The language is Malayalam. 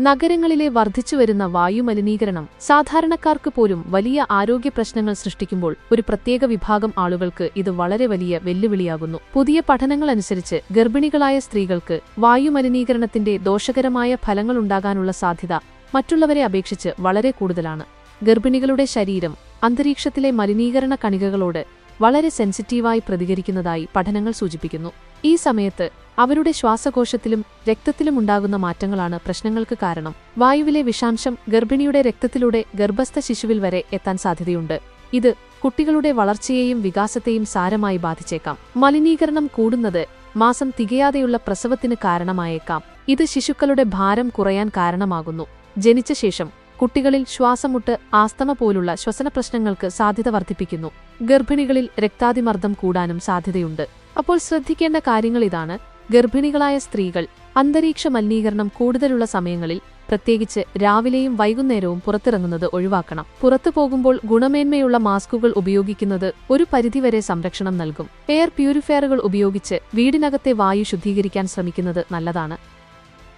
നഗരങ്ങളിലെ വർദ്ധിച്ചുവരുന്ന വായുമലിനീകരണം സാധാരണക്കാർക്ക് പോലും വലിയ ആരോഗ്യ പ്രശ്നങ്ങൾ സൃഷ്ടിക്കുമ്പോൾ ഒരു പ്രത്യേക വിഭാഗം ആളുകൾക്ക് ഇത് വളരെ വലിയ വെല്ലുവിളിയാകുന്നു. പുതിയ പഠനങ്ങളനുസരിച്ച് ഗർഭിണികളായ സ്ത്രീകൾക്ക് വായുമലിനീകരണത്തിന്റെ ദോഷകരമായ ഫലങ്ങളുണ്ടാകാനുള്ള സാധ്യത മറ്റുള്ളവരെ അപേക്ഷിച്ച് വളരെ കൂടുതലാണ്. ഗർഭിണികളുടെ ശരീരം അന്തരീക്ഷത്തിലെ മലിനീകരണ കണികകളോട് വളരെ സെൻസിറ്റീവായി പ്രതികരിക്കുന്നതായി പഠനങ്ങൾ സൂചിപ്പിക്കുന്നു. ഈ സമയത്ത് അവരുടെ ശ്വാസകോശത്തിലും രക്തത്തിലും ഉണ്ടാകുന്ന മാറ്റങ്ങളാണ് പ്രശ്നങ്ങൾക്ക് കാരണം. വായുവിലെ വിഷാംശം ഗർഭിണിയുടെ രക്തത്തിലൂടെ ഗർഭസ്ഥ ശിശുവിൽ വരെ എത്താൻ സാധ്യതയുണ്ട്. ഇത് കുട്ടികളുടെ വളർച്ചയെയും വികാസത്തെയും സാരമായി ബാധിച്ചേക്കാം. മലിനീകരണം കൂടുന്നത് മാസം തികയാതെയുള്ള പ്രസവത്തിന് കാരണമായേക്കാം. ഇത് ശിശുക്കളുടെ ഭാരം കുറയാൻ കാരണമാകുന്നു. ജനിച്ച ശേഷം കുട്ടികളിൽ ശ്വാസമുട്ട് ആസ്തമ പോലുള്ള ശ്വസന പ്രശ്നങ്ങൾക്ക് സാധ്യത വർദ്ധിപ്പിക്കുന്നു. ഗർഭിണികളിൽ രക്താതിമർദ്ദം കൂടാനും സാധ്യതയുണ്ട്. അപ്പോൾ ശ്രദ്ധിക്കേണ്ട കാര്യങ്ങൾ ഇതാണ്. ഗർഭിണികളായ സ്ത്രീകൾ അന്തരീക്ഷ മലിനീകരണം കൂടുതലുള്ള സമയങ്ങളിൽ പ്രത്യേകിച്ച് രാവിലെയും വൈകുന്നേരവും പുറത്തിറങ്ങുന്നത് ഒഴിവാക്കണം. പുറത്തു പോകുമ്പോൾ ഗുണമേന്മയുള്ള മാസ്കുകൾ ഉപയോഗിക്കുന്നത് ഒരു പരിധിവരെ സംരക്ഷണം നൽകും. എയർ പ്യൂരിഫയറുകൾ ഉപയോഗിച്ച് വീടിനകത്തെ വായു ശുദ്ധീകരിക്കാൻ ശ്രമിക്കുന്നത് നല്ലതാണ്.